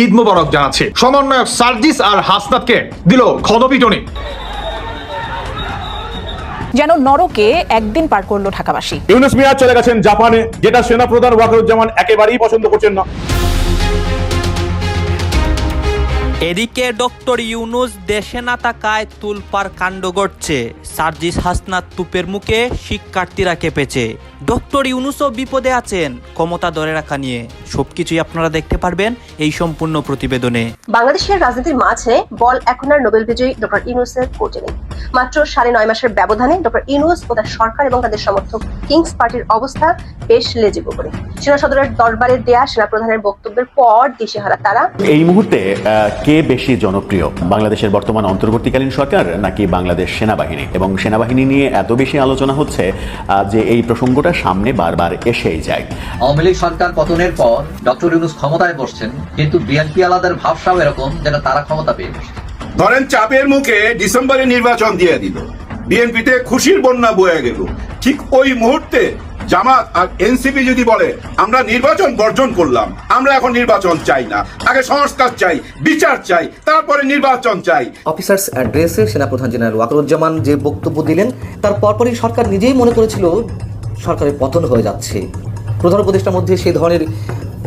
ঈদ মোবারক জানাচ্ছি। সমন্বয়ক সার্জিস আর হাসনাতকে দিল ক্ষণপিটনি। যেন নরকে একদিন পার করল ঢাকাবাসী। ইউনুস মিয়া চলে গেছেন জাপানে। যেটা সেনাপ্রধান ওয়াকারুজ্জামান একেবারেই পছন্দ করছেন না। এদিকে ডক্টর ইউনুস দেশে না তাকায় তুলপার কাণ্ড ঘটছে। সার্জিস হাসনাত তুপের মুখে শিক্ষার্থীরা কেঁপেছে। ডক্টর ইউনুসও বিপদে আছেন ক্ষমতা ধরে রাখা নিয়ে। সবকিছুই আপনারা দেখতে পারবেন এই সম্পূর্ণ প্রতিবেদনে। বাংলাদেশের রাজনীতির মাঝে বল এখন আর নোবেল বিজয়ী ডক্টর ইউনুসের কোর্টে নেই। মাত্র সাড়ে নয় মাসের ব্যবধানে ডক্টর ইউনুস ও তার সরকার এবং তাদের সমর্থক কিংস পার্টির অবস্থা বেশ লেজে করে। সেনা সদরের দরবারে দেয়া সেনাপ্রধানের বক্তব্যের পর দিশেহারা তারা। এই মুহূর্তে কে বেশি জনপ্রিয়? বাংলাদেশের বর্তমান অন্তর্বর্তীকালীন সরকার নাকি বাংলাদেশ সেনাবাহিনী? এবং সেনাবাহিনী নিয়ে এত বেশি আলোচনা হচ্ছে যে এই প্রসঙ্গটা সামনে বারবার এসেই যায়। আওয়ামী লীগ সরকার পতনের পর ডক্টর ইউনুস ক্ষমতায় বসছেন কিন্তু বিএনপি আলাদার ভাবসাও এরকম যেন তারা ক্ষমতা পেয়ে বসছে। ধরেন চাপের মুখে ডিসেম্বরে নির্বাচন দিয়ে দিল। বিএনপিতে খুশির বন্যা বয়ে গেল। ঠিক ওই মুহূর্তে জামাত আর এনসিপি যদি বলে, আমরা নির্বাচন বর্জন করলাম, আমরা এখন নির্বাচন চাই না। আগে সংস্কার চাই, বিচার চাই, তারপরে নির্বাচন চাই। অফিসার্স অ্যাড্রেসে সেনাপ্রধান জেনারেল ওয়াকরুজ্জামান যে বক্তব্য দিলেন, তার পরপরই সরকার নিজেই মনে করেছিল, সরকারের পতন হয়ে যাচ্ছে। প্রধান উপদেষ্টার মধ্যে সেই ধরনের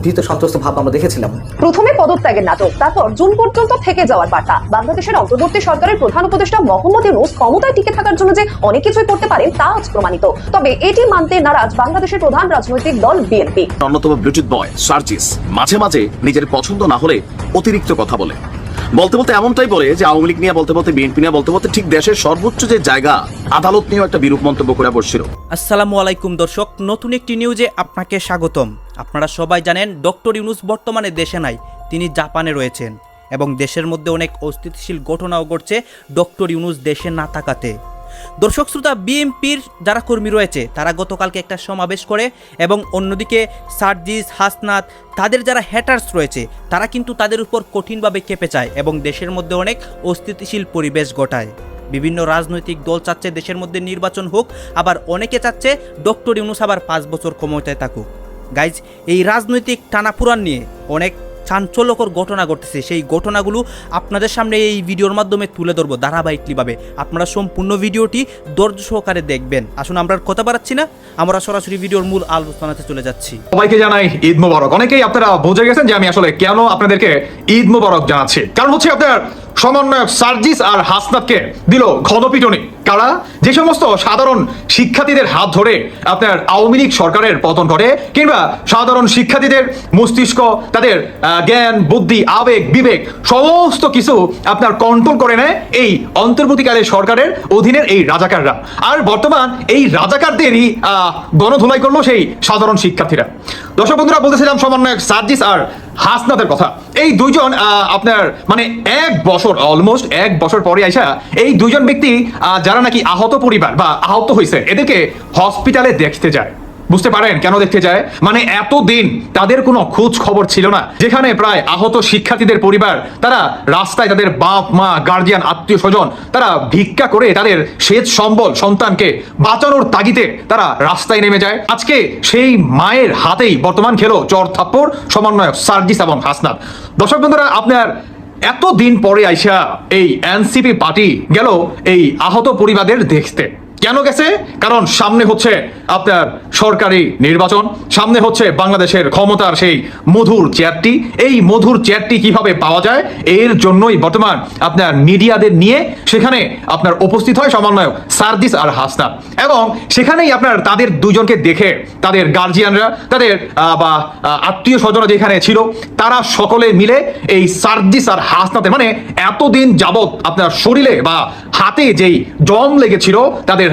ভীত সন্ত্রস্ত ভাব আমরা দেখেছিলাম। প্রথমে পদত্যাগের নাটক তারপর জুন পর্যন্ত থেকে যাওয়ার বার্তা। বাংলাদেশের অন্তর্বর্তী সরকারের প্রধান উপদেষ্টা মোহাম্মদ ইউনুস ক্ষমতায় টিকে থাকার জন্য যে অনেক কিছুই করতে পারেন তা আজ প্রমাণিত। তবে এটি মানতে নারাজ বাংলাদেশের প্রধান রাজনৈতিক দল বিএনপি। অন্যতম ব্লুটুথ বয় সার্জিস মাঝে মাঝে নিজের পছন্দ না হলে অতিরিক্ত কথা বলে। বলতে বলতে এমনটাই বলে যে আওয়ামী লীগ নিয়ে বলতে বলতে বিএনপি নিয়ে বলতে বলতে ঠিক দেশের সর্বোচ্চ যে জায়গা, আদালত নিয়েও একটা বিরূপ মন্তব্য করে বসছিল। আসসালামু আলাইকুম দর্শক, নতুন একটি নিউজে আপনাকে স্বাগতম। আপনারা সবাই জানেন, ডক্টর ইউনুস বর্তমানে দেশে নাই, তিনি জাপানে রয়েছেন। এবং দেশের মধ্যে অনেক অস্থিতিশীল ঘটনাও ঘটছে ডক্টর ইউনুস দেশে না থাকাতে। দর্শক শ্রোতা, বিএনপির যারা কর্মী রয়েছে, তারা গতকালকে একটা সমাবেশ করে এবং অন্যদিকে সার্জিস, হাসনাত, তাদের যারা হ্যাটার্স রয়েছে, তারা কিন্তু তাদের উপর কঠিনভাবে কেঁপে চায় এবং দেশের মধ্যে অনেক অস্থিতিশীল পরিবেশ ঘটায়। বিভিন্ন রাজনৈতিক দল চাচ্ছে দেশের মধ্যে নির্বাচন হোক, আবার অনেকে চাচ্ছে ডক্টর ইউনুস আবার পাঁচ বছর ক্ষমতায় থাকুক। গাইজ এই রাজনৈতিক টানাপুরান নিয়ে অনেক চাঞ্চল্যকর ঘটনা ঘটতেছে। সেই ঘটনাগুলো আপনাদের সামনে এই ভিডিওর মাধ্যমে তুলে ধরবো ধারাবাহিকলিভাবে। আপনারা সম্পূর্ণ ভিডিওটি ধৈর্য সহকারে দেখবেন। আসুন, আমরা কথা বাড়াচ্ছি না। আমরা সরাসরি ভিডিওর মূল আলোচনাতে চলে যাচ্ছি। সবাইকে জানাই ঈদ মোবারক। অনেকেই আপনারা বুঝে গেছেন যে আমি আসলে কেন আপনাদেরকে ঈদ মোবারক জানাচ্ছি। কারণ হচ্ছে আপনার সমন্বয়ক সার্জিস আর হাসনাতকে দিল ক্ষণপিটনি কারা? যে সমস্ত সাধারণ শিক্ষার্থীদের হাত ধরে আপনার আওয়ামী লীগ সরকারের পতন করে কিংবা সাধারণ শিক্ষার্থীদের মস্তিষ্ক, তাদের জ্ঞান, বুদ্ধি, আবেগ, বিবেক, সমস্ত কিছু আপনার কন্ট্রোল করে নেয় এই অন্তর্বর্তীকালের সরকারের অধীনের এই রাজাকাররা। আর বর্তমান এই রাজাকারদেরই গণধুলাই করল সেই সাধারণ শিক্ষার্থীরা। দর্শক বন্ধুরা, বলতেছিলাম সমন্বয়ক সার্জিস আর হাসনাতের কথা। এই দুইজন আপনার মানে এক বছর অলমোস্ট এক বছর পরে আইসা এই দুইজন ব্যক্তি যারা নাকি আহত পরিবার বা আহত হয়েছে এদেরকে হসপিটালে দেখতে যায়। বুঝতে পারেন কেন দেখতে যায়? মানে এতদিন তাদের কোনো খোঁজ খবর ছিল না। যেখানে প্রায় আহত শিক্ষার্থীদের পরিবার, তারা রাস্তায় তাদের বাপ, মা গার্জিয়ান আত্মীয় স্বজন, তারা ভিক্ষা করে তাদের সেচ সম্বল সন্তানকে বাঁচানোর তাগিদে তারা রাস্তায় নেমে যায়। আজকে সেই মায়ের হাতেই বর্তমান খেলো চর থাপ্পড় সমন্বয়ক সার্জিস এবং হাসনাত। দর্শক বন্ধুরা, আপনার এতদিন পরে আইসা এই এনসিপি পার্টি গেল এই আহত পরিবারদের দেখতে। কেন গেছে? কারণ সামনে হচ্ছে আপনার সরকারি নির্বাচন, সামনে হচ্ছে বাংলাদেশের ক্ষমতার সেই মধুর চেয়ারটি। এই মধুর চেয়ারটি কীভাবে পাওয়া যায়? এর জন্যই বর্তমান আপনার মিডিয়াদের নিয়ে সেখানে আপনার উপস্থিত হয় সমন্বয়ক সার্দিস আর হাসনা এবং সেখানেই আপনার তাদের দুজনকে দেখে তাদের গার্জিয়ানরা তাদের বা আত্মীয় স্বজনরা যেখানে ছিল, তারা সকলে মিলে এই সার্দিস আর হাসনাতে মানে এতদিন যাবৎ আপনার শরীরে বা হাতে যেই জম লেগেছিল, তাদের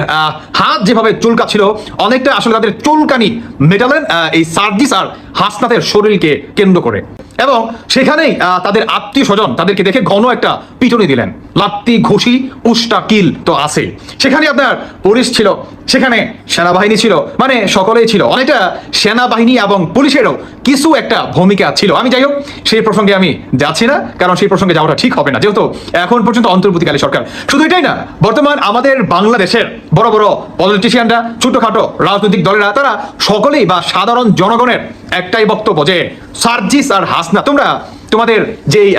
হাত যেভাবে চুলকা ছিল অনেকটা আসলে তাদের চুলকানি মেটালেন এই সার্জিস আর হাসনাথের শরীরকে কেন্দ্র করে। এবং সেখানেই তাদের আত্মীয় স্বজন তাদেরকে দেখে ঘন একটা পিটুনি দিলেন। লাত্তি, ঘুষি, উষ্টা, কিল তো আছে সেখানে আপনার পুলিশ ছিল, সেখানে সেনাবাহিনী ছিল মানে সকলেই ছিল। অনেকটা সেনাবাহিনী এবং পুলিশেরও কিছু একটা ভূমিকা ছিল। আমি যাই হোক, সেই প্রসঙ্গে আমি যাচ্ছি না, কারণ সেই প্রসঙ্গে যাওয়াটা ঠিক হবে না, যেহেতু এখন পর্যন্ত অন্তর্বর্তীকালী সরকার। শুধু এটাই না, বর্তমান আমাদের বাংলাদেশের বড় বড় পলিটিশিয়ানরা ছোটখাটো রাজনৈতিক দলেরা, তারা সকলেই বা সাধারণ জনগণের একটাই বক্তব্য যে সার্জিস আর হাসনা, তোমরা তোমাদের যেই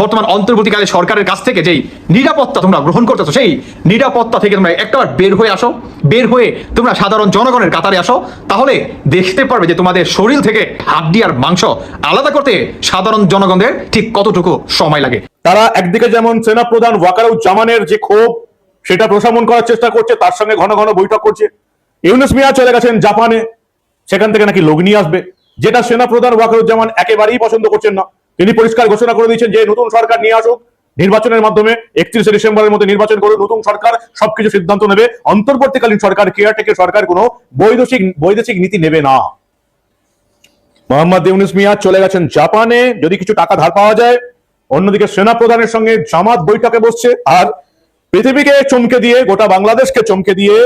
বর্তমান অন্তর্বর্তীকালে সরকারের কাছ থেকে যেই নিরাপত্তা তোমরা গ্রহণ করতেছো, সেই নিরাপত্তা থেকে তোমরা একটাবার বের হয়ে আসো। বের হয়ে তোমরা সাধারণ জনগণের কাতারে আসো। তাহলে দেখতে পারবে যে তোমাদের শরীর থেকে হাড্ডি আর মাংস আলাদা করতে সাধারণ জনগণদের ঠিক কতটুকু সময় লাগে। তারা একদিকে যেমন সেনা প্রধান ওয়াকারুজ্জামানের যে ক্ষোভ, সেটা প্রশমন করার চেষ্টা করছে, তার সঙ্গে ঘন ঘন বৈঠক করছে। ইউনুস মিয়া চলে গেছেন জাপানে, সেখান থেকে নাকি লোক নিয়ে আসবে। যেটা সেনা প্রধান ওয়াকারুজ্জামান একেবারেই পছন্দ করছেন না। তিনি পরিষ্কার ঘোষণা করে দিয়েছেন যে নতুন সরকার নিয়ে আসুক, নির্বাচনের মাধ্যমে একত্রিশে ডিসেম্বরের মধ্যে নির্বাচন করে নতুন সরকার সবকিছু সিদ্ধান্ত নেবে, অন্তর্বর্তীকালীন সরকার কেয়ারটেকের সরকার কোনো বৈদেশিক বৈদেশিক নীতি নেবে না। মোহাম্মদ ইউনুস মিয়া চলে গেছেন জাপানে, যদি কিছু টাকা ধার পাওয়া যায়, অন্যদিকে সেনা প্রধানের সঙ্গে জামাত বৈঠকে বসছে, আর পৃথিবীকে চমকে দিয়ে, গোটা বাংলাদেশকে চমকে দিয়ে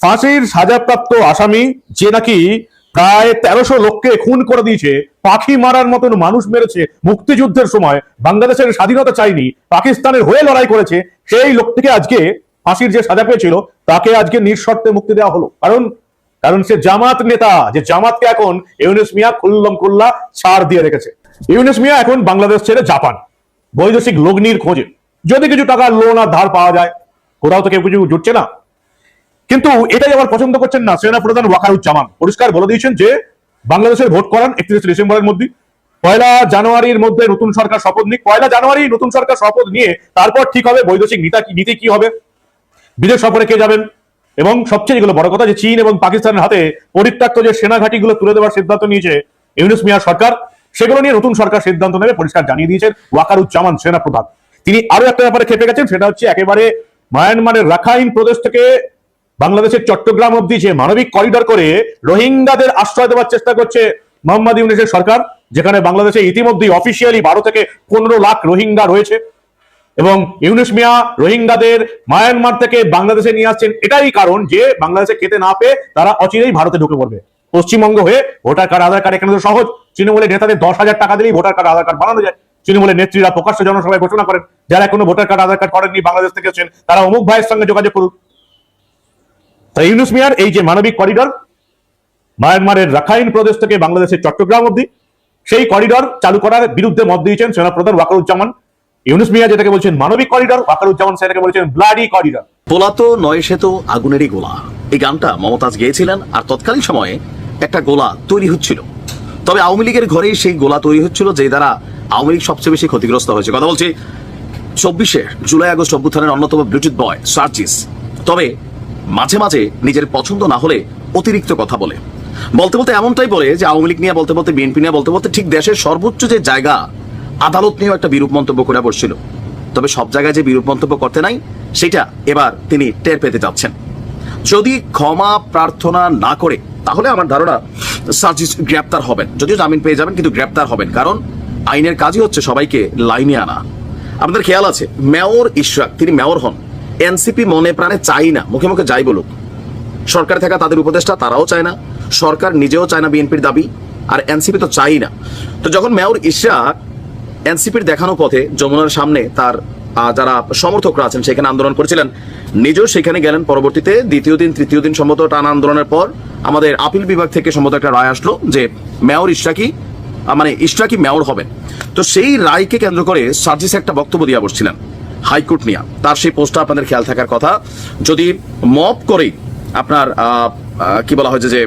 ফাঁসির সাজাপ্রাপ্ত আসামি, যে নাকি প্রায় তেরোশো লোককে খুন করে দিয়েছে। পাখি মারার মতন মানুষ মেরেছে। মুক্তিযুদ্ধের সময় বাংলাদেশের স্বাধীনতা চাইনি, পাকিস্তানের হয়ে লড়াই করেছে। সেই লোকটিকে আজকে ফাঁসির যে সাজা পেয়েছিল, তাকে আজকে নিঃশর্তে মুক্তি দেওয়া হলো। কারণ কারণ সে জামাত নেতা, যে জামাতকে এখন ইউনুস মিয়া খুল্লম খুল্লা ছাড় দিয়ে রেখেছে। ইউনুস মিয়া এখন বাংলাদেশ ছেড়ে জাপান, বৈদেশিক লগ্নির খোঁজে। যদি কিছু টাকা লোন আর ধার পাওয়া যায়, কোথাও তো কেউ কিছু জুটছে না। কিন্তু এটাই আবার পছন্দ করছেন না সেনা প্রধান ওয়াকারুজ্জামান। পরিষ্কার বলে দিয়েছেন যে, বাংলাদেশের ভোট করান একত্রিশে ডিসেম্বরের মধ্যে পয়লা জানুয়ারির মধ্যে নতুন সরকার শপথ নিক। পয়লা জানুয়ারি নতুন সরকার শপথ নিয়ে তারপর ঠিক হবে বৈদেশিক নীতা নীতি কি হবে? বিদেশ সফরে কে যাবেন? এবং সবচেয়ে যেগুলো বড় কথা যে, চীন এবং পাকিস্তানের হাতে পরিত্যক্ত যে সেনা ঘাঁটিগুলো তুলে দেওয়ার সিদ্ধান্ত নিয়েছে ইউনুস মিয়া সরকার, সেগুলো নিয়ে নতুন সরকার সিদ্ধান্ত নেবে, পরিষ্কার জানিয়ে দিয়েছেন ওয়াকারুজ্জামান সেনা প্রধান তিনি আরও একটা ব্যাপারে খেপে গেছেন, সেটা হচ্ছে একেবারে মায়ানমারের রাখাইন প্রদেশ থেকে বাংলাদেশের চট্টগ্রাম অব্দি যে মানবিক করিডর করে রোহিঙ্গাদের আশ্রয় দেওয়ার চেষ্টা করছে মোহাম্মদ ইউনিসের সরকার, যেখানে বাংলাদেশে ইতিমধ্যেই অফিসিয়ালি বারো থেকে পনেরো লাখ রোহিঙ্গা রয়েছে। এবং ইউনুস মিয়া রোহিঙ্গাদের মায়ানমার থেকে বাংলাদেশে নিয়ে আসছেন। এটাই কারণ যে বাংলাদেশে খেতে না পেয়ে তারা অচিরেই ভারতে ঢুকে পড়বে। পশ্চিমবঙ্গ হয়ে ভোটার কার্ড, আধার কার্ড এখানে তো সহজ। তৃণমূলের নেতাদের দশ হাজার টাকা দিলেই ভোটার কার্ড, আধার কার্ড বানানো যায়। তৃণমূলের নেত্রীরা প্রকাশ্য জনসভায় ঘোষণা করেন, যারা কোনো ভোটার কার্ড, আধার কার্ড করেননি, বাংলাদেশ থেকে এসেছেন, তারা অমুক ভাইয়ের সঙ্গে যোগাযোগ করুন। তাই ইউনুস মিয়ার এই যে মানবিক করিডর, মায়ানমারের রাখাইন প্রদেশ থেকে বাংলাদেশের চট্টগ্রাম অব্দি সেই করিডর চালু করার বিরুদ্ধে মত দিয়েছেন সেনাপ্রধান ওয়াকারুজ্জামান। ইউনুস মিয়া যেটাকে বলছেন মানবিক করিডর, ওয়াকারুজ্জামান সেটাকে বলছেন ব্লাডি করিডর। পোলাতো নয় সে তো আগুনেরই গোলা। এই গানটা মমতাজ গেয়েছিলেন আর তৎকালীন সময়ে একটা গোলা তৈরি হচ্ছিল। তবে আওয়ামী লীগের ঘরেই সেই গোলা তৈরি হচ্ছিল যে দ্বারা আওয়ামী লীগ সবচেয়ে বেশি ক্ষতিগ্রস্ত হয়েছে। কথা বলছি, চব্বিশে জুলাই আগস্ট অভ্যুত্থানের অন্যতম ব্লুটুথ বয় সার্জিস। তবে মাঝে মাঝে নিজের পছন্দ না হলে অতিরিক্ত কথা বলে। বলতে বলতে এমনটাই বলে যে আওয়ামী লীগ নিয়ে বলতে বলতে, বিএনপি নিয়ে বলতে বলতে ঠিক দেশের সর্বোচ্চ যে জায়গা, আদালত নিয়েও একটা বিরূপ মন্তব্য করে বসছিল। তবে সব জায়গায় যে বিরূপ মন্তব্য করতে নাই, সেটা এবার তিনি টের পেতে যাচ্ছেন। যদি ক্ষমা প্রার্থনা না করে, তাহলে আমার ধারণা সার্জিস গ্রেপ্তার হবেন। যদিও জামিন পেয়ে যাবেন, কিন্তু গ্রেপ্তার হবেন। কারণ আইনের কাজই হচ্ছে সবাইকে লাইনে আনা। আপনাদের খেয়াল আছে, মেয়র ইশরাক, তিনি মেয়র হন। এনসিপি মনে প্রাণে চাই না, মুখে মুখে যাই বলুক। সরকার থাকা তাদের উপদেষ্টা, তারাও চায় না। সরকার নিজেও চায় না বিএনপির দাবি, আর এনসিপি তো চাই না। তো যখন মেয়র ইশরাক এনসিপির দেখানো পথে যমুনার সামনে তার যারা সমর্থকরা আছেন, সেখানে আন্দোলন করেছিলেন, নিজেও সেখানে গেলেন। পরবর্তীতে দ্বিতীয় দিন, তৃতীয় দিন সম্মত টানা আন্দোলনের পর আমাদের আপিল বিভাগ থেকে সম্মত একটা রায় আসলো যে মেয়র ইশরাকি মানে ইশরাকি মেয়র হবেন। তো সেই রায়কে কেন্দ্র করে সার্জিস একটা বক্তব্য দিয়ে বসছিলেন। হাইকোর্ট নিয়ে তার সেই পোস্টটা আপনাদের খেয়াল থাকার কথা। যদি মপ করে আপনার কি বলা হয়েছে যে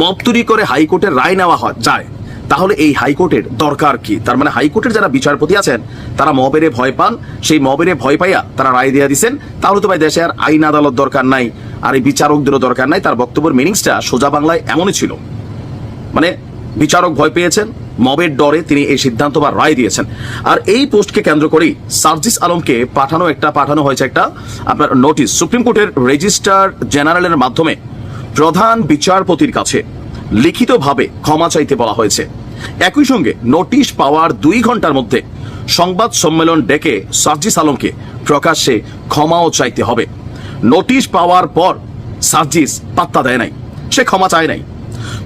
মব তৈরি করে হাইকোর্টের রায় নেওয়া হয়, যায়, তাহলে এই হাইকোর্টের দরকার কি? তার মানে হাইকোর্টের যারা বিচারপতি আছেন, তারা মবেরে ভয় পান, সেই মবেরে ভয় পাইয়া তারা রায় দিয়ে দিচ্ছেন তাহলে তো ভাই দেশে আর আইন আদালত দরকার নাই, আর এই বিচারকদেরও দরকার নাই। তার বক্তব্যের মিনিংসটা সোজা বাংলায় এমনই ছিল। মানে বিচারক ভয় পেয়েছেন মবের ডরে তিনি এই সিদ্ধান্ত বা রায় দিয়েছেন। আর এই পোস্টকে কেন্দ্র করেই সার্জিস আলমকে পাঠানো একটা, পাঠানো হয়েছে একটা আপনার নোটিশ। সুপ্রিম কোর্টের রেজিস্ট্রার জেনারেলের মাধ্যমে প্রধান বিচারপতির কাছে লিখিতভাবে ক্ষমা চাইতে বলা হয়েছে। একই সঙ্গে নোটিশ পাওয়ার দুই ঘণ্টার মধ্যে সংবাদ সম্মেলন ডেকে সার্জিস আলমকে প্রকাশ্যে ক্ষমাও চাইতে হবে। নোটিশ পাওয়ার পর সার্জিস পাত্তা দেয় নাই। সে ক্ষমা চায় নাই।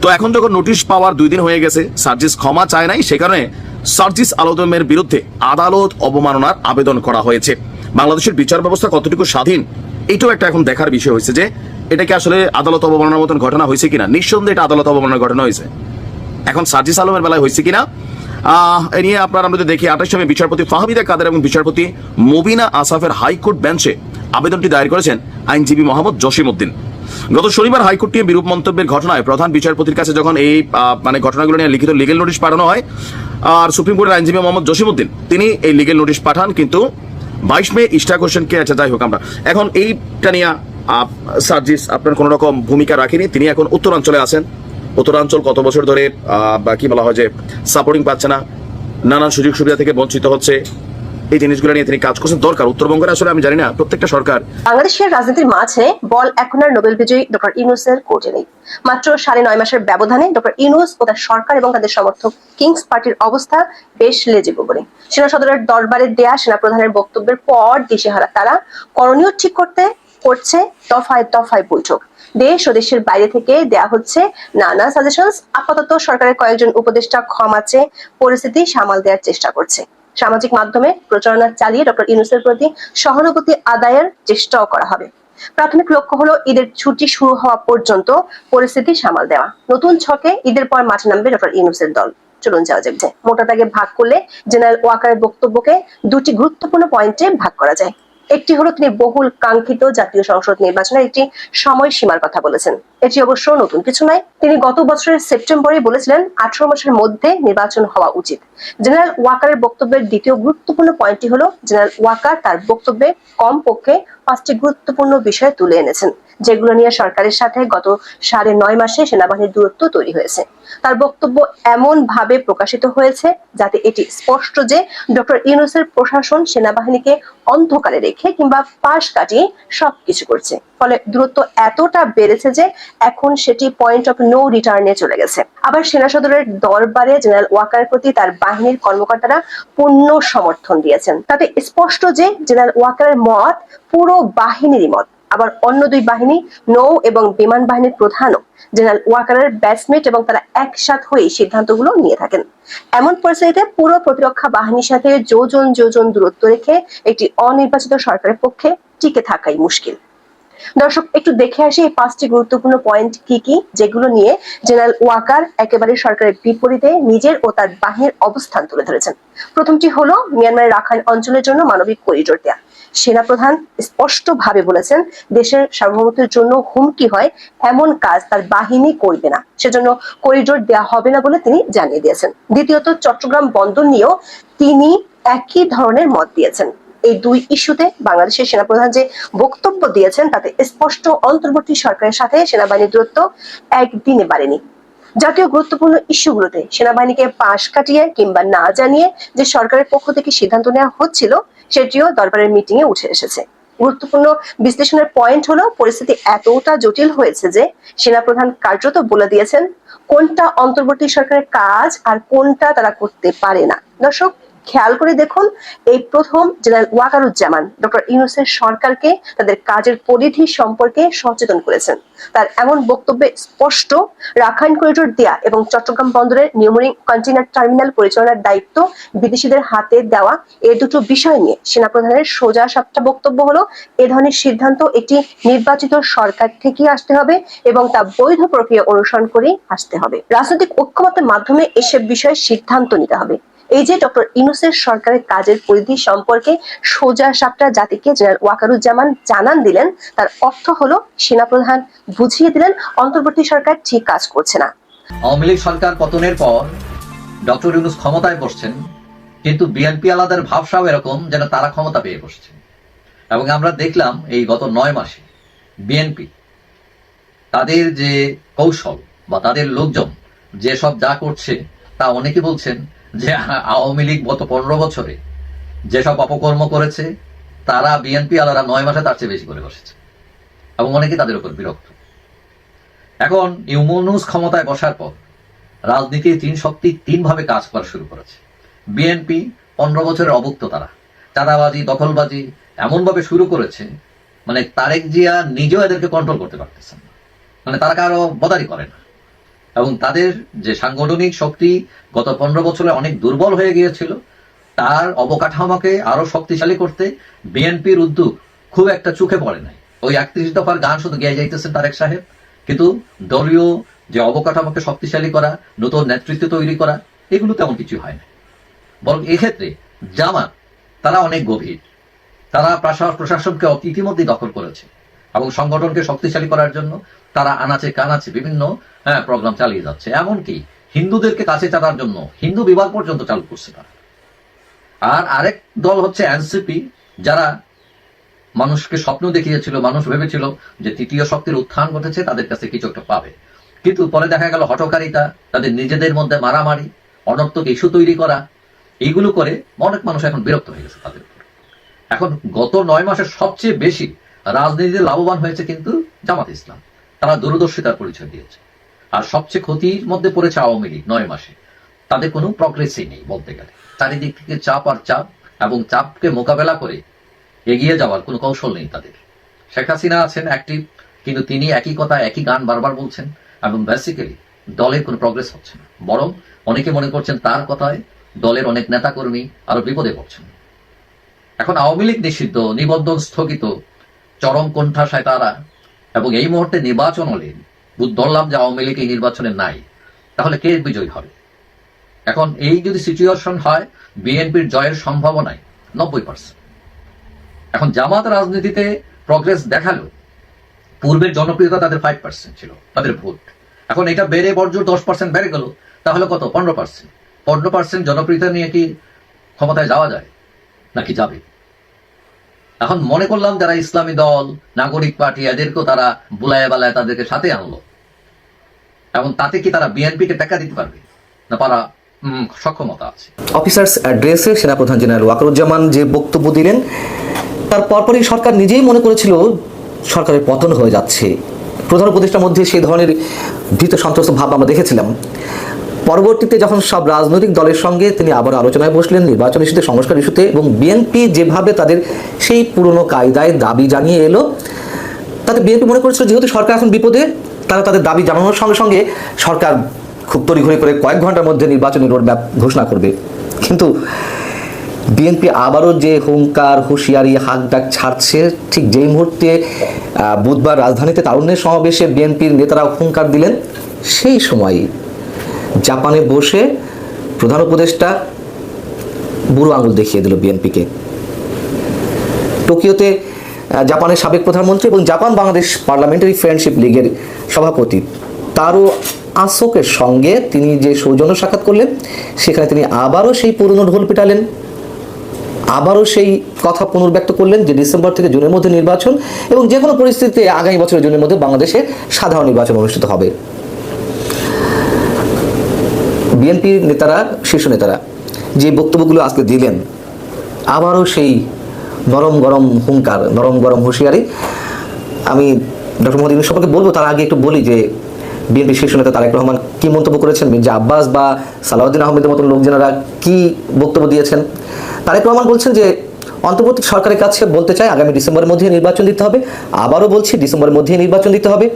তো এখন যখন নোটিশ পাওয়ার দুই দিন হয়ে গেছে, সার্জিস ক্ষমা চায় নাই, সে কারণে সার্জিস আলমের বিরুদ্ধে আদালত অবমাননার আবেদন করা হয়েছে। বাংলাদেশের বিচার ব্যবস্থা কতটুকু স্বাধীন, এটাও একটা এখন দেখার বিষয় হয়েছে যে, এটা কি আসলে আদালত অবমাননার মতন ঘটনা হয়েছে কিনা? নিঃসন্দেহে এটা আদালত অবমাননার ঘটনা হয়েছে। এখন সার্জিস আলমের বেলায় হয়েছে কিনা? এ নিয়ে আপনারা আমরা দেখি, আঠাশ সময় বিচারপতি ফাহমিদা কাদের এবং বিচারপতি মুবিনা আসাফের হাইকোর্ট বেঞ্চে আবেদনটি দায়ের করেছেন আইনজীবী মোহাম্মদ জসিম উদ্দিন গত শনিবার হাইকোর্ট নিয়ে বিরূপ মন্তব্যের ঘটনায় প্রধান বিচারপতির কাছে যখন এই মানে ঘটনাগুলো নিয়ে লিখিত লিগেল নোটিশ পাঠানো হয়, আর সুপ্রিম কোর্টের আইনজীবী মোহাম্মদ জসিম উদ্দিন তিনি এই লিগেল নোটিশ পাঠান, কিন্তু বাইশ মে ইস্টাক হোসেনকে আচ্ছা যাই হোক আমরা, এখন এইটা নিয়ে সার্জিস আপনার কোনো রকম ভূমিকা রাখেনি, তিনি এখন উত্তরাঞ্চলে আছেন। উত্তরাঞ্চল কত বছর ধরে বা কি বলা হয় যে সাপোর্টিং পাচ্ছে না, নানান সুযোগ সুবিধা থেকে বঞ্চিত হচ্ছে এই জিনিসগুলো নিয়ে তিনি কাজ করছেন। দরকার। উত্তরবঙ্গের আসলে আমি জানি না, প্রত্যেকটা সরকার। বাংলাদেশের রাজনীতির মাঝে বল এখন আর নোবেল বিজয়ী ডক্টর ইউনুসের কোর্টে নেই। মাত্র সাড়ে নয় মাসের ব্যবধানে ডক্টর ইউনুস ও তার সরকার এবং তাদের সমর্থক কিংস পার্টির অবস্থা বেশ লেজেবো বলে সেনা সদরের দরবারে দেয়া সেনা প্রধানের বক্তব্যের পর দিশেহারা তারা করণীয় ঠিক করতে করছে দফায় দফায় বৈঠক। দেশ ও দেশের বাইরে থেকে দেয়া হচ্ছে নানা সাজেশন আপাতত সরকারের কয়েকজন উপদেষ্টা ক্ষমাচে পরিস্থিতি সামাল দেওয়ার চেষ্টা করছে। সামাজিক মাধ্যমে প্রচারণা চালিয়ে ডক্টর ইউনুসের প্রতি সহানুভূতি আদায়ের চেষ্টাও করা হবে। প্রাথমিক লক্ষ্য হলো ঈদের ছুটি শুরু হওয়া পর্যন্ত পরিস্থিতি সামাল দেওয়া। নতুন ছকে ঈদের পর মাঠে নামবে ডক্টর ইউনুসের দল। চলুন যাওয়া যাক মোটা দাগে ভাগ করলে জেনারেল ওয়াকারের বক্তব্যকে দুটি গুরুত্বপূর্ণ পয়েন্টে ভাগ করা যায়। একটি হলো তিনি বহুল কাঙ্ক্ষিত জাতীয় সংসদ নির্বাচনের একটি সময় সীমার কথা বলেছেন। এটি অবশ্য নতুন কিছু নয়। তিনি গত বছরের সেপ্টেম্বরে বলেছিলেন, আঠারো মাসের মধ্যে নির্বাচন হওয়া উচিত। জেনারেল ওয়াকারের বক্তব্যের দ্বিতীয় গুরুত্বপূর্ণ পয়েন্টটি হলো, জেনারেল ওয়াকার তার বক্তব্যে কমপক্ষে পাঁচটি গুরুত্বপূর্ণ বিষয় তুলে এনেছেন। যেগুলো নিয়ে সরকারের সাথে গত সাড়ে নয় মাসে সেনাবাহিনীর দূরত্ব তৈরি হয়েছে। তার বক্তব্য এমন ভাবে প্রকাশিত হয়েছে যাতে এটি স্পষ্ট যে ডক্টর ইউনুসের প্রশাসন সেনাবাহিনীকে অন্ধকারে রেখে কিংবা পাশ কাটিয়ে সবকিছু করছে। ফলে দূরত্ব এতটা বেড়েছে যে এখন সেটি পয়েন্ট অফ নো রিটার্নে চলে গেছে। আবার সেনা সদরের দরবারে জেনারেল ওয়াকার প্রতি তার বাহিনীর কর্মকর্তারা পূর্ণ সমর্থন দিয়েছেন। তাতে স্পষ্ট যে জেনারেল ওয়াকারের মত পুরো বাহিনীরই মত। আবার অন্য দুই বাহিনী, নৌ এবং বিমান বাহিনীর প্রধানও। জেনারেল ওয়াকারের ব্যাটসমেট এবং তারা একসাথ হয়ে সিদ্ধান্তগুলো নিয়ে থাকেন। এমন পরিস্থিতিতে পুরো প্রতিরক্ষা বাহিনীর সাথে যোজন যোজন দূরত্ব রেখে একটি অনির্বাচিত সরকারের পক্ষে টিকে থাকাই মুশকিল। দর্শক, একটু দেখে আসি এই পাঁচটি গুরুত্বপূর্ণ পয়েন্ট কি কি, যেগুলো নিয়ে জেনারেল ওয়াকার একেবারে সরকারের বিপরীতে নিজের ও তার বাহিনীর অবস্থান তুলে ধরেছেন। প্রথমটি হলো মিয়ানমারের রাখাইন অঞ্চলের জন্য মানবিক করিডোর দেয়া। সেনাপ্রধান স্পষ্টভাবে বলেছেন, দেশের সার্বভৌমত্বের জন্য হুমকি হয়, এমন কাজ তার বাহিনী করবে না। সেজন্য করিডোর দেয়া হবে না বলে তিনি জানিয়ে দিয়েছেন। দ্বিতীয়ত, চট্টগ্রাম বন্দর নিয়েও তিনি একই ধরনের মত দিয়েছেন। এই দুই ইস্যুতে বাংলাদেশের সেনাপ্রধান যে বক্তব্য দিয়েছেন, তাতে স্পষ্ট অন্তর্বর্তী সরকারের সাথে সেনাবাহিনীর দূরত্ব একদিনে বাড়েনি। জাতীয় গুরুত্বপূর্ণ ইস্যুগুলোতে সেনাবাহিনীকে পাশ কাটিয়ে কিংবা না জানিয়ে যে সরকারের পক্ষ থেকে সিদ্ধান্ত নেওয়া হচ্ছিল, সেটিও দরবারের মিটিং এ উঠে এসেছে। গুরুত্বপূর্ণ বিশ্লেষণের পয়েন্ট হলো, পরিস্থিতি এতটা জটিল হয়েছে যে সেনা প্রধান কার্যত বলে দিয়েছেন, কোনটা অন্তর্বর্তী সরকারের কাজ আর কোনটা তারা করতে পারে না। দর্শক খেয়াল করে দেখুন, এই প্রথম জেনারেল ওয়াকারুজ্জামান, ডক্টর ইউনুসের সরকারকে তাদের কাজের পরিধি সম্পর্কে সচেতন করেছেন। তার এমন বক্তব্যে স্পষ্ট, রাখাইন করিডোর দেয়া এবং চট্টগ্রাম বন্দরের নিউমরিং কন্টেইনার টার্মিনাল পরিচালনার দায়িত্ব বিদেশিদের হাতে দেওয়া এই দুটো বিষয় নিয়ে সেনাপ্রধানের সোজা সাপটা বক্তব্য হলো, এ ধরনের সিদ্ধান্ত একটি নির্বাচিত সরকার থেকে আসতে হবে এবং তা বৈধ প্রক্রিয়া অনুসরণ করেই আসতে হবে। রাজনৈতিক ঐক্যমতের মাধ্যমে এসব বিষয়ে সিদ্ধান্ত নিতে হবে। এই যে ডক্টর ইনুসের সরকারের কাজের পরিধি সম্পর্কে সোজা সাপটা জাতিকে জেনারেল ওয়াকারুজ্জামান জানান দিলেন, তার অর্থ হলো সেনাপ্রধান বুঝিয়ে দিলেন অন্তর্বর্তী সরকার ঠিক কাজ করছে না। আওয়ামী লীগ সরকার পতনের পর ডক্টর ইউনুস ক্ষমতায় বসছেন, কিন্তু বিএনপি আলাদার ভাবসাও এরকম যেন তারা ক্ষমতা পেয়ে বসছে। এবং আমরা দেখলাম এই গত নয় মাসে বিএনপি তাদের যে কৌশল বা তাদের লোকজন যেসব যা করছে, তা অনেকে বলছেন যে আওয়ামী লীগ গত পনেরো বছরে যেসব অপকর্ম করেছে, তারা বিএনপি আলাদা নয় মাসে তার চেয়ে বেশি করে বসেছে। এবং অনেকে তাদের উপর বিরক্ত। এখন ইউমনুস ক্ষমতায় বসার পর রাজনীতি তিন শক্তি তিন ভাবে কাজ করা শুরু করেছে। বিএনপি পনেরো বছরের অভুক্ত তারা। চাঁদাবাজি, দখলবাজি এমনভাবে শুরু করেছে মানে তারেক জিয়া নিজেও এদেরকে কন্ট্রোল করতে পারতেছেন মানে তারা কারও বদারি করে না। এবং তাদের যে সাংগঠনিক শক্তি গত পনেরো বছরে অনেক দুর্বল হয়ে গিয়েছিল, তার অবকাঠামোকে আরও শক্তিশালী করতে বিএনপির উদ্যোগ খুব একটা চোখে পড়ে নাই। ওই একত্রিশ দফার গান শুধু গেয়ে যাইতেছেন তারেক সাহেব, কিন্তু দলীয় যে অবকাঠামোকে শক্তিশালী করা, নতুন নেতৃত্ব তৈরি করা, এগুলো তেমন কিছু হয় না বরং এক্ষেত্রে জামাত, তারা অনেক গভীর। তারা প্রশা- প্রশাসনকে ইতিমধ্যেই দখল করেছে এবং সংগঠনকে শক্তিশালী করার জন্য তারা আনাচে কানাচে বিভিন্ন হ্যাঁ প্রোগ্রাম চালিয়ে যাচ্ছে। এমনকি হিন্দুদেরকে কাছে টানার জন্য হিন্দু বিভাগ পর্যন্ত চালু করছে তারা। আর আরেক দল হচ্ছে এনসিপি, যারা মানুষকে স্বপ্ন দেখিয়েছিল, মানুষ ভেবেছিল যে তৃতীয় শক্তির উত্থান ঘটেছে, তাদের কাছে কিছু একটা পাবে। কিন্তু পরে দেখা গেল হটকারিতা তাদের নিজেদের মধ্যে মারামারি, অনর্থক ইস্যু তৈরি করা, এইগুলো করে অনেক মানুষ এখন বিরক্ত হয়ে গেছে তাদের এখন গত নয় মাসে সবচেয়ে বেশি রাজনীতিতে লাভবান হয়েছে কিন্তু জামাত ইসলাম। তারা দূরদর্শিতার পরিচয় দিয়েছে। আর সবচেয়ে ক্ষতির মধ্যে পড়েছে আওয়ামী লীগ নয় মাসে। তাদের কোনো প্রগ্রেসই নেই বলতে গেলে। চারিদিক থেকে চাপ আর চাপ এবং চাপকে মোকাবেলা করে এগিয়ে যাওয়ার কোনো কৌশল নেই তাদের। শেখ হাসিনা আছেন অ্যাক্টিভ কিন্তু তিনি একই কথা, একই গান বারবার বলছেন এবং বেসিক্যালি দলের কোনো প্রগ্রেস হচ্ছে না। বরং অনেকে মনে করছেন তার কথায় দলের অনেক নেতাকর্মী আরও বিপদে পড়ছেন। এখন আওয়ামী লীগ নিষিদ্ধ, নিবন্ধন স্থগিত, চরম কোণঠাসায় তারা এবং এই মুহূর্তে নির্বাচন হলে ধরলাম যে আওয়ামী লীগ এই নির্বাচনে নাই, তাহলে কে বিজয়ী হবে? এখন এই যদি সিচুয়েশন হয়, বিএনপির জয়ের সম্ভাবনায় নব্বই পার্সেন্ট এখন জামাত রাজনীতিতে প্রগ্রেস দেখাল পূর্বের জনপ্রিয়তা তাদের ফাইভ পার্সেন্ট ছিল, তাদের ভোট। এখন এটা বেড়ে বর্জ্য দশ পার্সেন্ট বেড়ে গেল, তাহলে কত? পনেরো পার্সেন্ট পনেরো পার্সেন্ট জনপ্রিয়তা নিয়ে কি ক্ষমতায় যাওয়া যায়? নাকি যাবে? এখন মনে করলাম যারা ইসলামী দল, নাগরিক পার্টি, এদেরকেও তারা বুলায় বালায় তাদেরকে সাথে আনলো। এবং তাতে কি তারা বিএনপিকে টাকা দিতে পারবে? না পারা সক্ষমতা আছে। অফিসার্স অ্যাড্রেসে সেনাপ্রধান জেনারেল ওয়াকারুজ্জামান যে বক্তব্য দিলেন, তার পরপরই সরকার নিজেই মনে করেছিল, সরকারের পতন হয়ে যাচ্ছে। প্রধান উপদেষ্টার মধ্যে সেই ধরনের ভীত সন্ত্রস্ত ভাব আমরা দেখেছিলাম। পরবর্তীতে যখন সব রাজনৈতিক দলের সঙ্গে তিনি আবার আলোচনায় বসলেন, নির্বাচন ইস্যুতে, সংস্কার ইস্যুতে, এবং বিএনপি যেভাবে তাদের সেই পুরনো কায়দায় দাবি জানিয়ে এলো, তাতে বিএনপি মনে করেছিল যেহেতু সরকার এখন বিপদে, তারা তাদের দাবি জানানোর সঙ্গে সঙ্গে সরকার খুব তড়িঘড়ি করে কয়েক ঘণ্টার মধ্যে নির্বাচনী রোডম্যাপ ঘোষণা করবে। কিন্তু বিএনপি আবারও যে হুঙ্কার, হুঁশিয়ারি হাক ডাক ছাড়ছে, ঠিক যেই মুহূর্তে বুধবার রাজধানীতে তারুণ্যের সমাবেশে বিএনপির নেতারা হুঙ্কার দিলেন, সেই সময় জাপানে বসে প্রধান উপদেষ্টা বুড়ো আঙুল দেখিয়ে দিল বিএনপিকে। টোকিওতে জাপানের সাবেক প্রধানমন্ত্রী এবং জাপান বাংলাদেশ পার্লামেন্টারি ফ্রেন্ডশিপ লীগের সভাপতি। তারও আসকের সঙ্গে তিনি যে সৌজন্য সাক্ষাৎ করলেন, সেখানে তিনি আবারও সেই পুরনো ঢোল পিটালেন। আবারও সেই কথা পুনর্ব্যক্ত করলেন যে ডিসেম্বর থেকে জুনের মধ্যে নির্বাচন এবং যে কোনো পরিস্থিতিতে আগামী বছরের জুনের মধ্যে বাংলাদেশে সাধারণ নির্বাচন অনুষ্ঠিত হবে। বিএনপির নেতারা, শীর্ষ নেতারা যে বক্তব্যগুলো আজকে দিলেন, আবারও সেই নরম গরম হুঙ্কার, নরম গরম হুঁশিয়ারি, আমি ডক্টর মোহাম্মদ ইউনুস সম্পর্কে বলব, তার আগে একটু বলি যে বিএনপি শীর্ষ নেতা তারেক রহমান কি মন্তব্য করেছেন? মির্জা আব্বাস বা সালাউদ্দিন আহমেদের মতন লোকজনেরা কি বক্তব্য দিয়েছেন? তারেক রহমান বলছেন যে অন্তর্বর্তী সরকারের কাছে বলতে চাই আগামী ডিসেম্বরের মধ্যে নির্বাচন দিতে হবে, আবারও বলছি ডিসেম্বরের মধ্যে নির্বাচন দিতে হবে।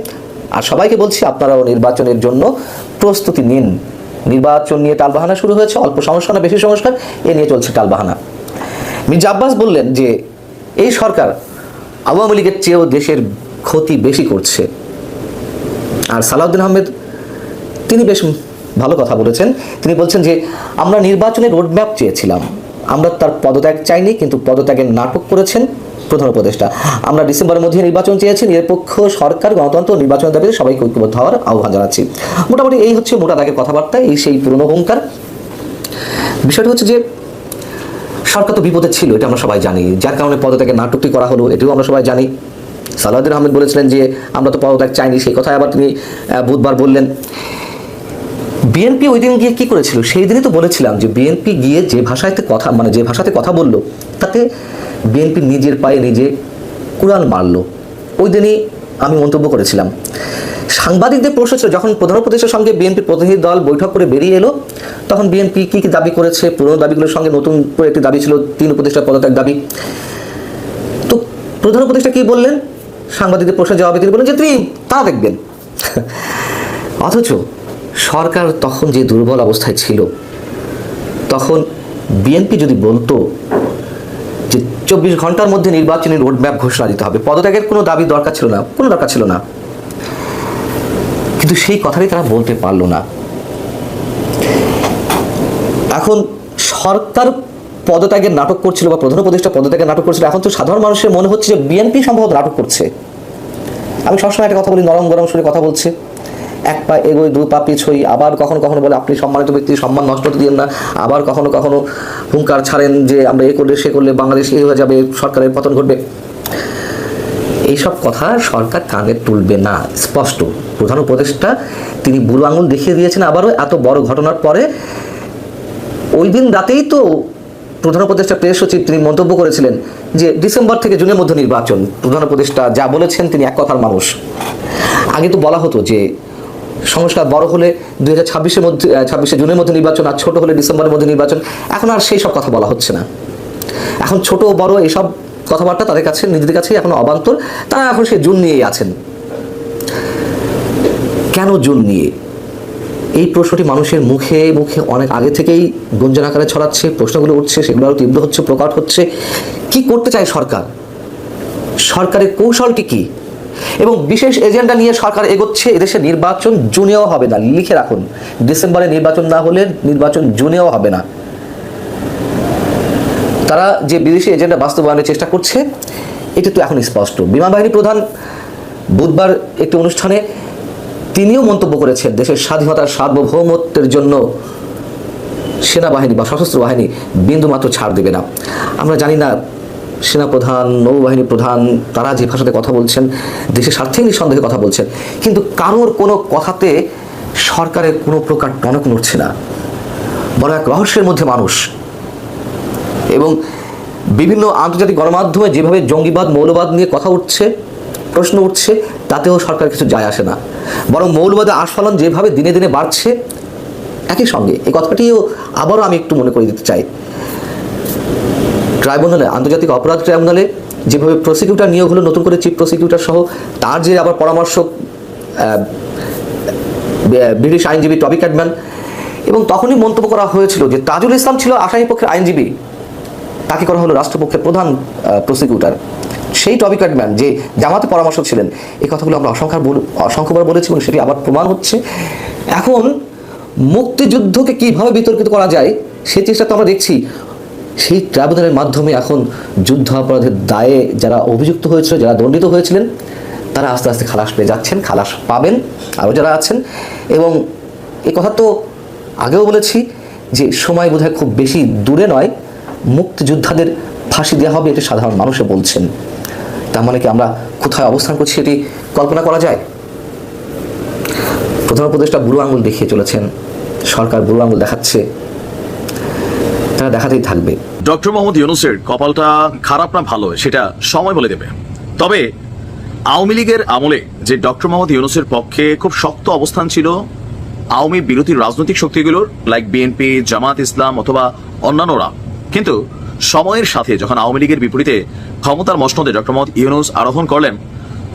আর সবাইকে বলছি আপনারাও নির্বাচনের জন্য প্রস্তুতি নিন। নির্বাচন নিয়ে টালবাহানা শুরু হয়েছে, অল্প সংস্কার না, বেশি সংস্কার, এ নিয়ে চলছে টালবাহানা। মির্জা আব্বাস বললেন যে, এই সরকার আওয়ামী লীগের চেয়েও দেশের ক্ষতি বেশি করছে। আর সালাউদ্দিন আহমেদ, তিনি বেশ ভালো কথা বলেছেন। তিনি বলছেন যে, আমরা নির্বাচনের রোডম্যাপ চেয়েছিলাম। আমরা তার পদত্যাগ চাইনি, কিন্তু পদত্যাগের নাটক করেছেন। প্রধান উপদেষ্টা। আমরা ডিসেম্বরের মধ্যে নির্বাচন চেয়েছি, নিরপেক্ষ সরকার, গণতন্ত্র, নির্বাচনের দাবিতে সবাইকে ঐক্যবদ্ধ হওয়ার আহ্বান জানাচ্ছি। মোটামুটি এই হচ্ছে মোটা দাগের কথাবার্তা, এই সেই পুরনো হুঙ্কার। বিষয়টি হচ্ছে যে, সরকার তো বিপদে ছিল, এটা আমরা সবাই জানি। যার কারণে পদত্যাগের নাটকটি করা হলো, এটিও আমরা সবাই জানি। সালাউদ্দিন আহমেদ বলেছিলেন যে, আমরা তো পদত্যাগ চাইনি, সেই কথাই আবার তিনি বুধবার বললেন। বিএনপি ওই দিন গিয়ে কি করেছিল? সেই দিনই তো বলেছিলাম যে, বিএনপি গিয়ে যে ভাষাতে কথা মানে যে ভাষাতে কথা বলল, তাতে বিএনপি নিজের পায়ে নিজে কোরআন মারল। ওই দিনই আমি মন্তব্য করেছিলাম। সাংবাদিকদের প্রশ্ন ছিল, যখন প্রধান উপদেশের সঙ্গে বিএনপি প্রতিনিধি দল বৈঠক করে বেরিয়ে এলো, তখন বিএনপি কি কি দাবি করেছে? পুরনো দাবিগুলোর সঙ্গে নতুন করে একটি দাবি ছিল, তিন উপদেষ্টার পদত্যাগ দাবি। তো প্রধান উপদেষ্টা কি বললেন? সাংবাদিকদের প্রশ্নের জবাবে তিনি বললেন যে তিনি তা দেখবেন। অথচ সরকার তখন যে দুর্বল অবস্থায় ছিল, তখন বিএনপি যদি বলতো যে চব্বিশ ঘণ্টার মধ্যে নির্বাচনী রোডম্যাপ ঘোষণা দিতে হবে। পদত্যাগের কোনো দাবি দরকার ছিল না, কোনো দরকার ছিল না। কিন্তু সেই কথাটাই তারা বলতে পারল না। এখন সরকার পদত্যাগের নাটক করছিল বা প্রধান উপদেষ্টা পদত্যাগের নাটক করছিল, এখন তো সাধারণ মানুষের মনে হচ্ছে যে বিএনপি সম্ভবত নাটক করছে। আমি সবসময় একটা কথা বলি, নরম গরম সুরে কথা বলছে। এক পা এগোই দুই পা পিছই, আবার কখনো কখনো বলে, আপনি সম্মানিত ব্যক্তি, সম্মান নষ্ট হতে দিন না। আবার কখনো কখনো হুঙ্কার ছাড়েন যে, আমরা এ করলে, সে করলে, বাংলাদেশ এ হয়ে যাবে, সরকারের পতন ঘটবে। এইসব কথা সরকার কানে তুলবে না, স্পষ্ট। প্রধান উপদেষ্টা, তিনি বুড়ো আঙুল দেখিয়ে দিয়েছেন আবারও এত বড় ঘটনার পরে। ওই দিন রাতেই তো প্রধান উপদেষ্টা, প্রেস সচিব, তিনি মন্তব্য করেছিলেন যে, ডিসেম্বর থেকে জুনের মধ্যে নির্বাচন। প্রধান উপদেষ্টা যা বলেছেন তিনি এক কথার মানুষ। আগে তো বলা হতো যে সংস্কার বড় হলে দুই হাজার ছাব্বিশের মধ্যে ছাব্বিশে জুনের মধ্যে নির্বাচন আর ছোট হলে ডিসেম্বরের মধ্যে নির্বাচন, এখন আর সেই সব কথা বলা হচ্ছে না। এখন ছোট বড় এইসব কথাবার্তা তাদের কাছে, নিজেদের কাছে এখন অবান্তর। তারা এখন সে জুন নিয়েই আছেন। কেন জুন নিয়ে? এই প্রশ্নটি মানুষের মুখে মুখে অনেক আগে থেকেই গুঞ্জন আকারে ছড়াচ্ছে, প্রশ্নগুলো উঠছে সেগুলো আরও তীব্র হচ্ছে, প্রকট হচ্ছে। কি করতে চায় সরকার? সরকারের কৌশলটি কি? এবং বিশেষ এজেন্ডা নিয়ে সরকার এগোচ্ছে এদেশে নির্বাচন জুনেও হবে না। লিখে রাখুন, ডিসেম্বরে নির্বাচন না হলে নির্বাচন জুনেও হবে না। তারা যে বিদেশি এজেন্ডা বাস্তবায়নের চেষ্টা করছে, এটা তো এখন স্পষ্ট। বিমান বাহিনী প্রধান বুধবার একটি অনুষ্ঠানে তিনিও মন্তব্য করেছেন, দেশের স্বাধীনতার সার্বভৌমত্বের জন্য সেনাবাহিনী বা সশস্ত্র বাহিনী বিন্দুমাত্র ছাড় দেবে না। আমরা জানি না সেনাপ্রধান নৌবাহিনী প্রধান, তারা যে ভাষাতে কথা বলছেন, দেশের স্বার্থে নিঃসন্দেহে কথা বলছেন। কিন্তু কারোর কোনো কথাতে সরকারের কোনো প্রকার টনক নড়ছে না। বড় এক রহস্যের মধ্যে মানুষ। এবং বিভিন্ন আন্তর্জাতিক গণমাধ্যমে যেভাবে জঙ্গিবাদ, মৌলবাদ নিয়ে কথা উঠছে, প্রশ্ন উঠছে, তাতেও সরকার কিছু যায় আসে না। বরং মৌলবাদের আস্ফলন যেভাবে দিনে দিনে বাড়ছে, একই সঙ্গে। এই কথাটিও আবারও আমি একটু মনে করে দিতে চাই। ট্রাইব্যুনালে আন্তর্জাতিক অপরাধ ট্রাইব্যুনালে যেভাবে প্রসিকিউটর নিয়োগ হলো নতুন করে চিফ প্রসিকিউটর সহ তার যে আবার পরামর্শক আহ, ব্রিটিশ আইনজীবী টবি ক্যাডম্যান এবং তখনই মন্তব্য করা হয়েছিল যে তাজুল ইসলাম ছিল আসামি পক্ষের আইনজীবী। তাকে করা হলো রাষ্ট্রপক্ষের প্রধান প্রসিকিউটর সেই টবি ক্যাডম্যান যে জামাতে পরামর্শ ছিলেন এই কথাগুলো আমরা অসংখ্য অসংখ্যবার বলেছি এবং সেটি আবার প্রমাণ হচ্ছে। এখন মুক্তিযুদ্ধকে কীভাবে বিতর্কিত করা যায় সে চেষ্টা তো আমরা দেখছি। সেই ট্রাইব্যুনালের মাধ্যমে এখন যুদ্ধ অপরাধের দায়ে যারা অভিযুক্ত হয়েছিল, যারা দণ্ডিত হয়েছিলেন, তারা আস্তে আস্তে খালাস পেয়ে যাচ্ছেন, খালাস পাবেন আরও যারা আছেন। এবং এই কথা তো আগেও বলেছি যে সময় বোধহয় খুব বেশি দূরে নয়, মুক্তিযোদ্ধাদের ফাঁসি দেওয়া হবে এটি সাধারণ মানুষে বলছেন। তার মানে কি আমরা কোথায় অবস্থান করছি এটি কল্পনা করা যায়? প্রধান উপদেষ্টা বুড়ো আঙুল দেখিয়ে চলেছেন। সরকার বুড়ো আঙুল দেখাচ্ছে তারা দেখাতেই থাকবে। ডক্টর মোহাম্মদ ইউনুসের কপালটা খারাপ না ভালো, সেটা সময় বলে দেবে। তবে আওয়ামী লীগের আমলে যে ডক্টর মোহাম্মদ ইউনুসের পক্ষে খুব শক্ত অবস্থান ছিল, আওয়ামী বিরোধী রাজনৈতিক শক্তিগুলোর লাইক বিএনপি জামাত ইসলাম অথবা অন্যান্যরা। কিন্তু সময়ের সাথে যখন আওয়ামী লীগের বিপরীতে ক্ষমতার মসনদে ডক্টর মোহাম্মদ ইউনুস আরোহণ করলেন,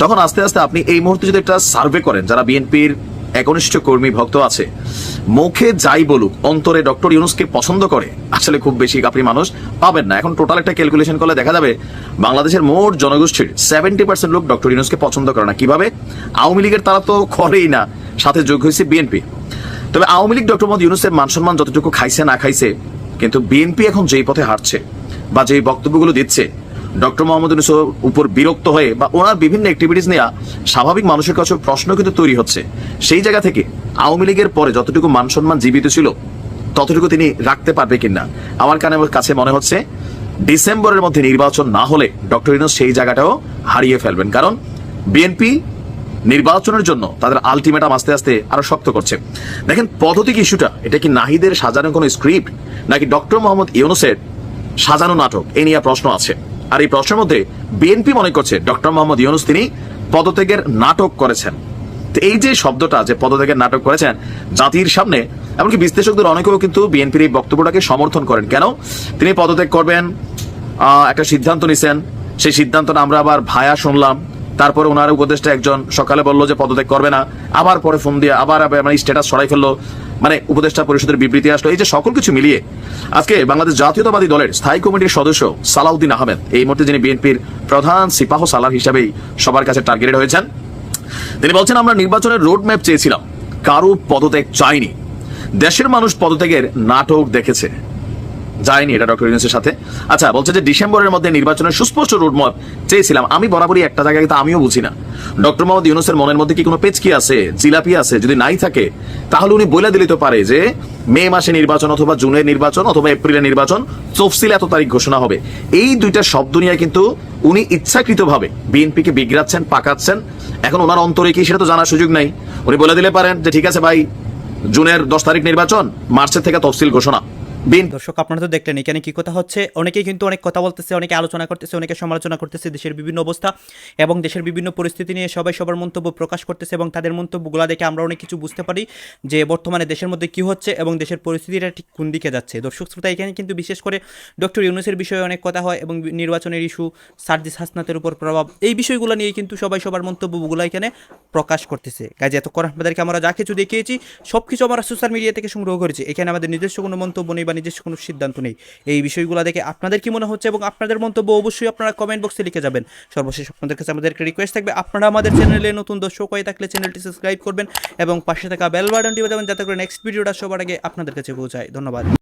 তখন আস্তে আস্তে আপনি এই মুহূর্তে যদি একটা সার্ভে করেন, যারা বিএনপির একনিষ্ঠ কর্মী ভক্ত আছে। মুখে যাই বলুক, অন্তরে ডক্টর ইউনুসকে পছন্দ করে। আসলে খুব বেশি আপনি মানুষ পাবেন না। এখন টোটাল একটা ক্যালকুলেশন করলে দেখা যাবে, বাংলাদেশের মোট জনগোষ্ঠীর সেভেন্টি পার্সেন্ট লোক ডক্টর ইউনুসকে পছন্দ করে না। কীভাবে? আওয়ামী লীগের তারা তো করেই না। সাথে যোগ হয়েছে বিএনপি তবে আওয়ামী লীগ ডক্টর মোহাম্মদ ইউনুসের মান সম্মান যতটুকু খাইছে না খাইছে, কিন্তু বিএনপি এখন যেই পথে হাঁটছে বা যেই বক্তব্যগুলো দিচ্ছে ডক্টর মোহাম্মদ ইউনুসের উপর বিরক্ত হয়ে বা ওনার বিভিন্ন অ্যাক্টিভিটিস নেওয়া স্বাভাবিক মানুষের কাছে প্রশ্ন কিন্তু তৈরি হচ্ছে। সেই জায়গা থেকে আওয়ামী লীগের পরে যতটুকু মান সম্মান জীবিত ছিল, ততটুকু তিনি রাখতে পারবে কিনা? আমার কানে কাছে মনে হচ্ছে ডিসেম্বরের মধ্যে নির্বাচন না হলে ডক্টর ইউনুস সেই জায়গাটাও হারিয়ে ফেলবেন। কারণ বিএনপি নির্বাচনের জন্য তাদের আলটিমেটাম আস্তে আস্তে আরও শক্ত করছে। দেখেন পদ্ধতি ইস্যুটা, এটা কি নাহিদের সাজানো কোনো স্ক্রিপ্ট নাকি ডক্টর মোহাম্মদ ইউনুসের সাজানো নাটক? এই নিয়ে প্রশ্ন আছে। আর এই প্রশ্নের মধ্যে বিএনপি মনে করছে ডক্টর মোহাম্মদ ইউনুস তিনি পদত্যাগের নাটক করেছেন। তো এই যে শব্দটা যে পদত্যাগের নাটক করেছেন জাতির সামনে, এমনকি বিশ্লেষকদের অনেকেও কিন্তু বিএনপির এই বক্তব্যটাকে সমর্থন করেন। কেন? তিনি পদত্যাগ করবেন একটা সিদ্ধান্ত নিছেন। সেই সিদ্ধান্তটা আমরা আবার ভায়া শুনলাম। তারপরে ওনার উপদেষ্টা একজন সকালে বলল যে পদত্যাগ করবে না, আবার পরে ফোন দিয়ে আবার মানে স্ট্যাটাস সরাই ফেলল মানে উপদেষ্টা পরিষদের বিবৃতি আসলো, এই যে সকল কিছু মিলিয়ে। আজকে বাংলাদেশ জাতীয়তাবাদী দলের স্থায়ী কমিটির সদস্য সালাউদ্দিন আহমেদ, এই মুহূর্তে যিনি বিএনপির প্রধান সিপাহ সালার হিসাবেই সবার কাছে টার্গেটেড হয়েছেন। তিনি বলছেন, আমরা নির্বাচনের রোড ম্যাপ চেয়েছিলাম, কারও পদত্যাগ চাইনি। দেশের মানুষ পদত্যাগের নাটক দেখেছে। যায়নি এটা ডক্টর ইউনুসের সাথে। আচ্ছা বলছে যে ডিসেম্বরের মধ্যে নির্বাচনের সুস্পষ্ট রুটম্যাপ চেয়েছিলাম। আমি বরাবরই একটা জায়গায়, কিন্তু আমিও বুঝি না। ডক্টর মোহাম্মদ ইউনুসের মনের মধ্যে কি কোনো পেচকি আছে, জিলাপি আছে, যদি নাই থাকে, তাহলে উনি বলে দিলে তো পারে যে মে মাসে নির্বাচন অথবা জুনের নির্বাচন অথবা এপ্রিলে নির্বাচন তফসিল এত তারিখ ঘোষণা হবে। এই দুইটা শব্দ নিয়ে কিন্তু উনি ইচ্ছাকৃতভাবে বিএনপিকে বিগড়াচ্ছেন, পাকাচ্ছেন। এখন ওনার অন্তরে কি সেটা তো জানার সুযোগ নাই। উনি বলে দিলে পারেন যে, ঠিক আছে ভাই, জুনের দশ তারিখ নির্বাচন, মার্চের থেকে তফসিল ঘোষণা। বিএনপি দর্শক, আপনারা তো দেখলেন, এখানে কি কথা হচ্ছে? অনেকেই কিন্তু অনেক কথা বলতেছে, অনেকে আলোচনা করতেছে, অনেকে সমালোচনা করতেছে দেশের বিভিন্ন অবস্থা এবং দেশের বিভিন্ন পরিস্থিতি নিয়ে সবাই সবার মন্তব্য প্রকাশ করতেছে এবং তাদের মন্তব্যগুলো দেখে আমরা অনেক কিছু বুঝতে পারি যে বর্তমানে দেশের মধ্যে কি হচ্ছে এবং দেশের পরিস্থিতিটা ঠিক কোন দিকে যাচ্ছে। দর্শক, শ্রোতা, এখানে কিন্তু বিশেষ করে ডক্টর ইউনুসের বিষয়ে অনেক কথা হয় এবং নির্বাচনের ইস্যু, সার্জিস হাসনাতের উপর প্রভাব, এই বিষয়গুলো নিয়ে কিন্তু সবাই সবার মন্তব্যগুলো এখানে প্রকাশ করতেছে। কাজে এতক্ষণ আপনাদেরকে আমরা যা কিছু দেখিয়েছি সব কিছু আমরা সোশ্যাল মিডিয়া থেকে সংগ্রহ করেছি। এখানে আমাদের নিজস্ব কোনো মন্তব্য নেই বা নিজস্ব কোনো সিদ্ধান্ত নেই। এই বিষয়গুলো দেখে আপনাদের কি মনে হচ্ছে এবং আপনাদের মন্তব্য অবশ্যই আপনারা কমেন্ট বক্সে লিখে যাবেন। সর্বশেষ আপনাদের কাছে আমাদের একটা রিকোয়েস্ট থাকবে, আপনারা আমাদের চ্যানেলে নতুন দর্শক হয়ে থাকলে চ্যানেলটি সাবস্ক্রাইব করবেন এবং পাশে থাকা বেল বাটনটি বাজাবেন, যাতে করে নেক্সট ভিডিওটা সবার আগে আপনাদের কাছে পৌঁছায়। ধন্যবাদ।